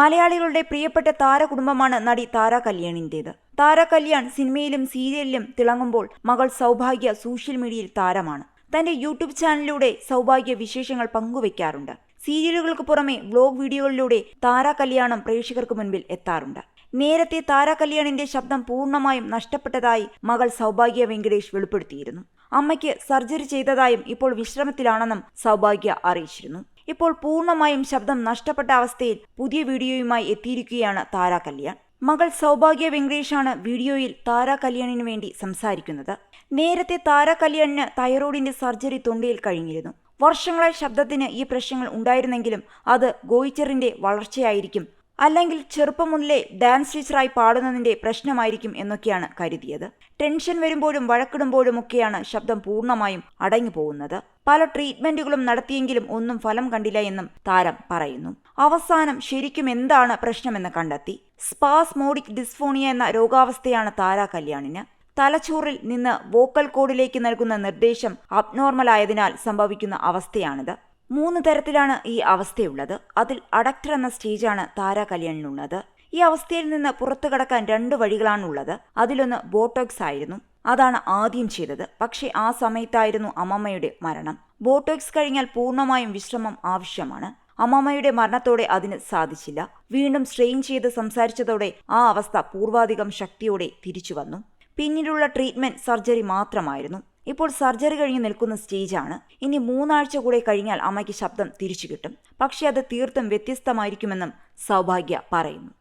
മലയാളികളുടെ പ്രിയപ്പെട്ട താരകുടുംബമാണ് നടി താര കല്യാണിന്റേത് താര കല്യാൺ സിനിമയിലും സീരിയലിലും തിളങ്ങുമ്പോൾ മകൾ സൗഭാഗ്യ സോഷ്യൽ മീഡിയയിൽ താരമാണ്. തന്റെ യൂട്യൂബ് ചാനലിലൂടെ സൗഭാഗ്യ വിശേഷങ്ങൾ പങ്കുവയ്ക്കാറുണ്ട് സീരിയലുകൾക്ക് പുറമെ വ്ലോഗ് വീഡിയോകളിലൂടെ താര കല്യാണം പ്രേക്ഷകർക്ക് മുൻപിൽ എത്താറുണ്ട്. നേരത്തെ താര കല്യാണിന്റെ ശബ്ദം പൂർണമായും നഷ്ടപ്പെട്ടതായി മകൾ സൗഭാഗ്യ വെങ്കടേഷ് വെളിപ്പെടുത്തിയിരുന്നു. അമ്മയ്ക്ക് സർജറി ചെയ്തതായും ഇപ്പോൾ വിശ്രമത്തിലാണെന്നും സൗഭാഗ്യ അറിയിച്ചിരുന്നു. ഇപ്പോൾ പൂർണമായും ശബ്ദം നഷ്ടപ്പെട്ട അവസ്ഥയിൽ പുതിയ വീഡിയോയുമായി എത്തിയിരിക്കുകയാണ് താര കല്യാൺ. മകൾ സൗഭാഗ്യ വെങ്കടേഷാണ് വീഡിയോയിൽ താര കല്യാണിന് വേണ്ടി സംസാരിക്കുന്നത്. നേരത്തെ താര കല്യാണിന് തൈറോയിഡിന്റെ സർജറി തൊണ്ടയിൽ കഴിഞ്ഞിരുന്നു. വർഷങ്ങളായി ശബ്ദത്തിന് ഈ പ്രശ്നങ്ങൾ ഉണ്ടായിരുന്നെങ്കിലും അത് ഗോയിച്ചറിന്റെ വളർച്ചയായിരിക്കും അല്ലെങ്കിൽ ചെറുപ്പം മുതലേ ഡാൻസ് ടീച്ചറായി പാടുന്നതിന്റെ പ്രശ്നമായിരിക്കും എന്നൊക്കെയാണ് കരുതിയത്. ടെൻഷൻ വരുമ്പോഴും വഴക്കിടുമ്പോഴും ഒക്കെയാണ് ശബ്ദം പൂർണമായും അടങ്ങി പോകുന്നത്. പല ട്രീറ്റ്മെന്റുകളും നടത്തിയെങ്കിലും ഒന്നും ഫലം കണ്ടില്ല എന്നും താരം പറയുന്നു. അവസാനം ശരിക്കും എന്താണ് പ്രശ്നമെന്ന് കണ്ടെത്തി. സ്പാസ്മോഡിക് ഡിസ്ഫോണിയ എന്ന രോഗാവസ്ഥയാണ് താര കല്യാണിന്. തലച്ചോറിൽ നിന്ന് വോക്കൽ കോഡിലേക്ക് നൽകുന്ന നിർദ്ദേശം അബ്നോർമൽ ആയതിനാൽ സംഭവിക്കുന്ന അവസ്ഥയാണിത്. മൂന്ന് തരത്തിലാണ് ഈ അവസ്ഥയുള്ളത്. അതിൽ അഡക്ടർ എന്ന സ്റ്റേജാണ് താര കല്യാണിനുള്ളത്. ഈ അവസ്ഥയിൽ നിന്ന് പുറത്തു കടക്കാൻ രണ്ട് വഴികളാണുള്ളത്. അതിലൊന്ന് ബോട്ടോക്സ് ആയിരുന്നു. അതാണ് ആദ്യം ചെയ്തത്. പക്ഷേ ആ സമയത്തായിരുന്നു അമ്മമ്മയുടെ മരണം. ബോട്ടോക്സ് കഴിഞ്ഞാൽ പൂർണമായും വിശ്രമം ആവശ്യമാണ്. അമ്മമ്മയുടെ മരണത്തോടെ അതിന് സാധിച്ചില്ല. വീണ്ടും സ്ട്രെയിൻ ചെയ്ത് സംസാരിച്ചതോടെ ആ അവസ്ഥ പൂർവാധികം ശക്തിയോടെ തിരിച്ചു വന്നു. പിന്നീടുള്ള ട്രീറ്റ്മെന്റ് സർജറി മാത്രമായിരുന്നു. ഇപ്പോൾ സർജറി കഴിഞ്ഞ് നിൽക്കുന്ന സ്റ്റേജാണ്. ഇനി മൂന്നാഴ്ച കൂടെ കഴിഞ്ഞാൽ അമ്മയ്ക്ക് ശബ്ദം തിരിച്ചു കിട്ടും. പക്ഷേ അത് തീർത്തും വ്യത്യസ്തമായിരിക്കുമെന്നും സൗഭാഗ്യ പറയുന്നു.